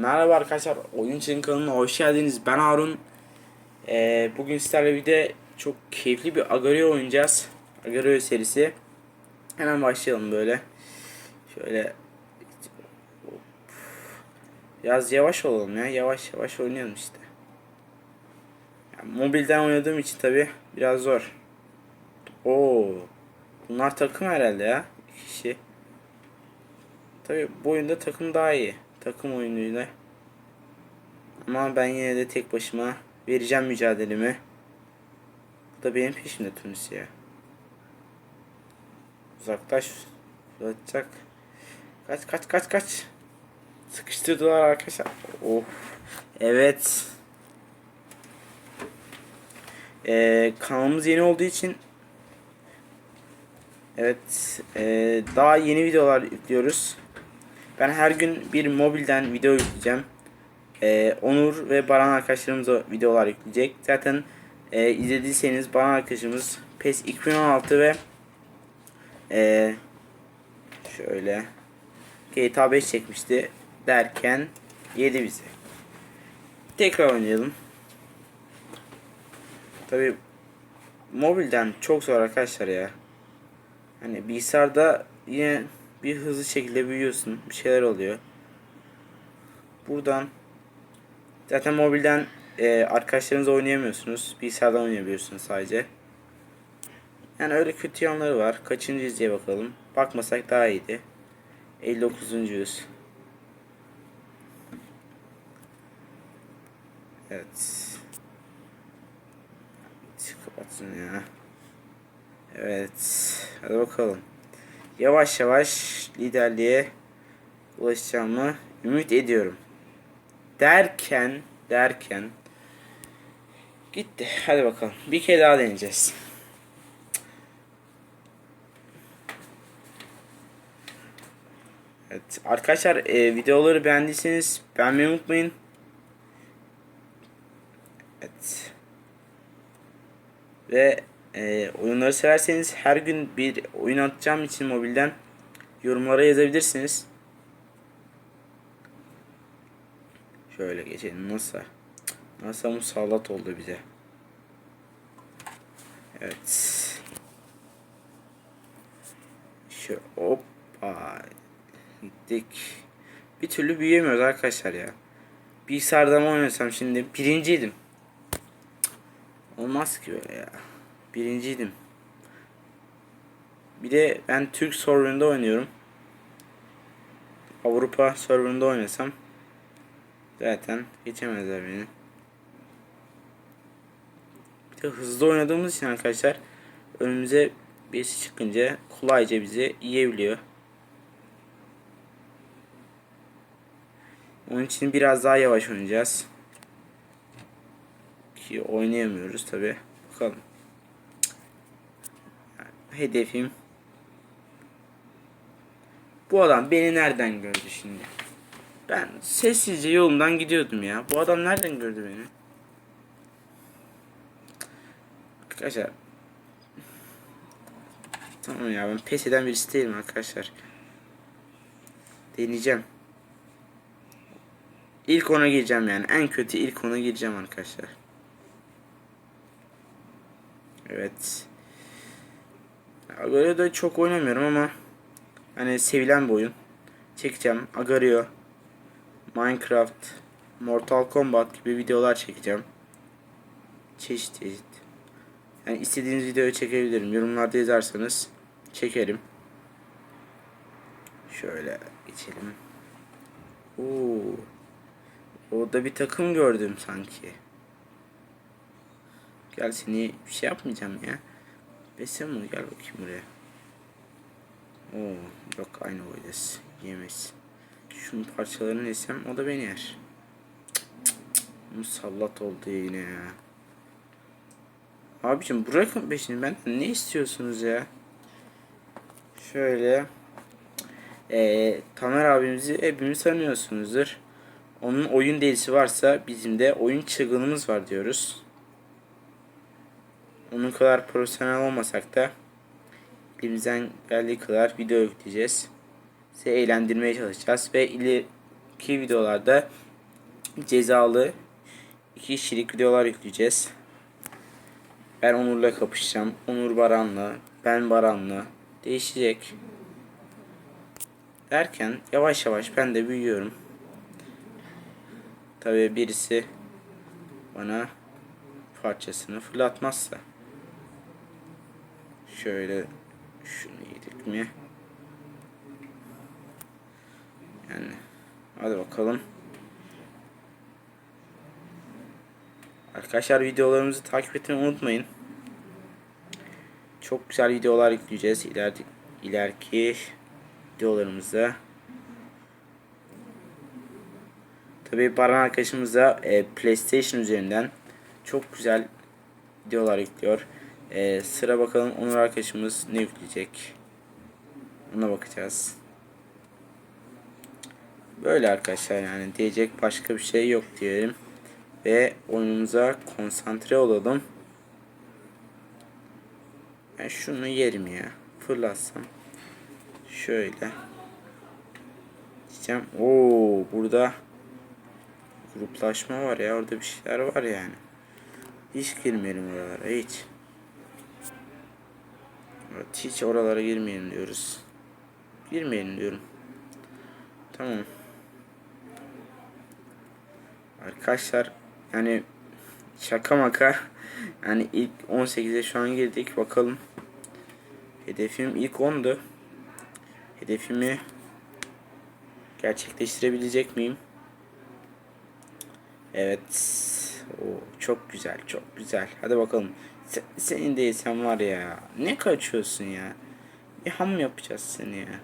Merhaba arkadaşlar, Oyun Çılgın kanalına hoş geldiniz. Ben Harun. Ee, bugün sizlerle bir de çok keyifli bir Agario oynayacağız. Agario serisi. Hemen başlayalım böyle. Şöyle biraz yavaş olalım ya. Yavaş yavaş oynayalım işte. Yani mobilden oynadığım için tabi biraz zor. Oo. Bunlar takım herhalde ya. Kişi. Tabi bu oyunda takım daha iyi. Takım oyunuyla. Ama ben yine de tek başıma vereceğim mücadelemi. Bu da benim peşimde Tunusya. Uzaklaş. Uzatacak. Kaç kaç kaç kaç. Sıkıştırdılar arkadaşlar. Of. Evet. Ee, kanalımız yeni olduğu için Evet, ee, daha yeni videolar yüklüyoruz. Ben her gün bir mobilden video yükleyeceğim. Ee, Onur ve Baran arkadaşlarımız o videolar yükleyecek. Zaten e, izlediyseniz Baran arkadaşımız PES 2016 ve e, şöyle GTA 5 çekmişti derken yedi bizi. Tekrar oynayalım. Tabi mobilden çok zor arkadaşlar ya. Hani bilgisayarda yine bir hızlı şekilde büyüyorsun. Bir şeyler oluyor. Buradan zaten mobilden e, arkadaşlarınızla oynayamıyorsunuz. Bilgisayardan oynayabiliyorsunuz sadece. Yani öyle kötü yanları var. Kaçıncıyız diye bakalım. Bakmasak daha iyiydi. 59. yüz. Evet. Kapatsın ya. Evet. Hadi bakalım. Yavaş yavaş liderliğe ulaşacağımı ümit ediyorum. Derken derken gitti. Hadi bakalım. Bir kere daha deneyeceğiz. Evet arkadaşlar e, videoları beğendiyseniz beğenmeyi unutmayın. Evet. Ve e, oyunları severseniz her gün bir oyun atacağım için mobilden yorumlara yazabilirsiniz. Şöyle geçelim nasıl? Nasıl musallat oldu bize. Evet. Şu hoppa gittik. Bir türlü büyüyemiyoruz arkadaşlar ya. Bilgisayardan oynasam şimdi birinciydim. Olmaz ki böyle ya. Birinciydim. Bir de ben Türk serverında oynuyorum. Avrupa serverında oynasam zaten geçemezler beni. Bir de hızlı oynadığımız için arkadaşlar önümüze birisi çıkınca kolayca bizi yiyebiliyor. Onun için biraz daha yavaş oynayacağız. Ki oynayamıyoruz tabi. Bakalım hedefim bu adam beni nereden gördü şimdi? Ben sessizce yolumdan gidiyordum ya. Bu adam nereden gördü beni? Arkadaşlar Tamam ya ben pes eden birisi değilim arkadaşlar. Deneyeceğim. İlk ona gireceğim yani. En kötü ilk ona gireceğim arkadaşlar. Evet. Agario da çok oynamıyorum ama hani sevilen bir oyun. Çekeceğim. Agario, Minecraft, Mortal Kombat gibi videolar çekeceğim. Çeşit çeşit. Yani istediğiniz videoyu çekebilirim. Yorumlarda yazarsanız çekerim. Şöyle geçelim. Oo. Orada bir takım gördüm sanki. Gel seni bir şey yapmayacağım ya. Besem mi? Gel bakayım buraya. Oo, yok aynı boydayız. Yemez. Şunun parçalarını yesem o da beni yer. Musallat oldu yine ya. Abicim bırakın peşini ben ne istiyorsunuz ya? Şöyle. Ee, Tamer abimizi hepimiz tanıyorsunuzdur. Onun oyun delisi varsa bizim de oyun çılgınımız var diyoruz onun kadar profesyonel olmasak da elimizden geldiği kadar video yükleyeceğiz. Size eğlendirmeye çalışacağız ve ileriki videolarda cezalı iki kişilik videolar yükleyeceğiz. Ben Onur'la kapışacağım. Onur Baran'la, ben Baran'la. Değişecek. Derken yavaş yavaş ben de büyüyorum. Tabii birisi bana parçasını fırlatmazsa. Şöyle şunu yedik mi? Yani hadi bakalım. Arkadaşlar videolarımızı takip etmeyi unutmayın. Çok güzel videolar yükleyeceğiz ileriki, ileriki videolarımızda. Tabii Baran arkadaşımız da e, PlayStation üzerinden çok güzel videolar yüklüyor. E, sıra bakalım Onur arkadaşımız ne yükleyecek. Ona bakacağız. Böyle arkadaşlar yani diyecek başka bir şey yok diyelim. Ve oyunumuza konsantre olalım. Ben şunu yerim ya. Fırlatsam. Şöyle. Diyeceğim. Oo burada gruplaşma var ya. Orada bir şeyler var yani. Hiç girmeyelim oralara. Hiç. Evet, hiç oralara girmeyelim diyoruz. Girmeyelim diyorum. Tamam. Arkadaşlar yani şaka maka yani ilk 18'e şu an girdik bakalım. Hedefim ilk 10'du. Hedefimi gerçekleştirebilecek miyim? Evet. O çok güzel, çok güzel. Hadi bakalım. Sen, senin de var ya. Ne kaçıyorsun ya? Bir ham yapacağız seni ya.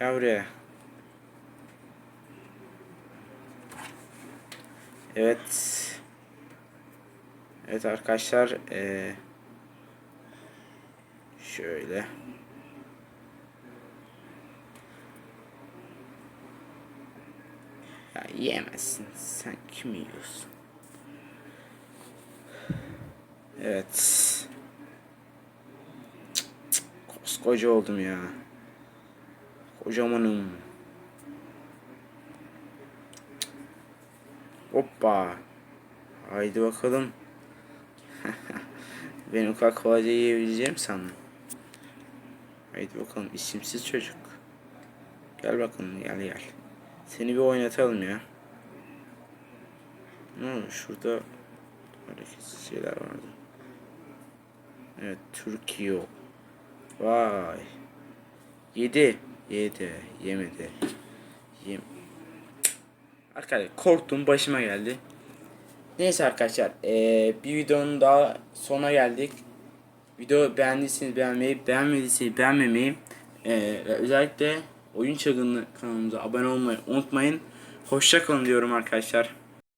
Gel. Evet. Evet arkadaşlar. Ee, şöyle. Ya yiyemezsin. Sen kimi yiyorsun? Evet. Cık, Koskoca oldum ya. Kocamanım. Hoppa. Haydi bakalım. ben o kadar kolayca yiyebileceğim sandım. Haydi bakalım isimsiz çocuk. Gel bakalım gel gel. Seni bir oynatalım ya. Ne şurada hareketsiz şeyler vardı. Evet Türkiye. Vay. Yedi. Yedi. Yemedi. Yem. Arkadaşlar korktum başıma geldi. Neyse arkadaşlar eee, bir videonun daha sona geldik. Video beğendiyseniz beğenmeyi, beğenmediyseniz beğenmemeyi ve özellikle oyun çılgınlığı kanalımıza abone olmayı unutmayın. Hoşça kalın diyorum arkadaşlar.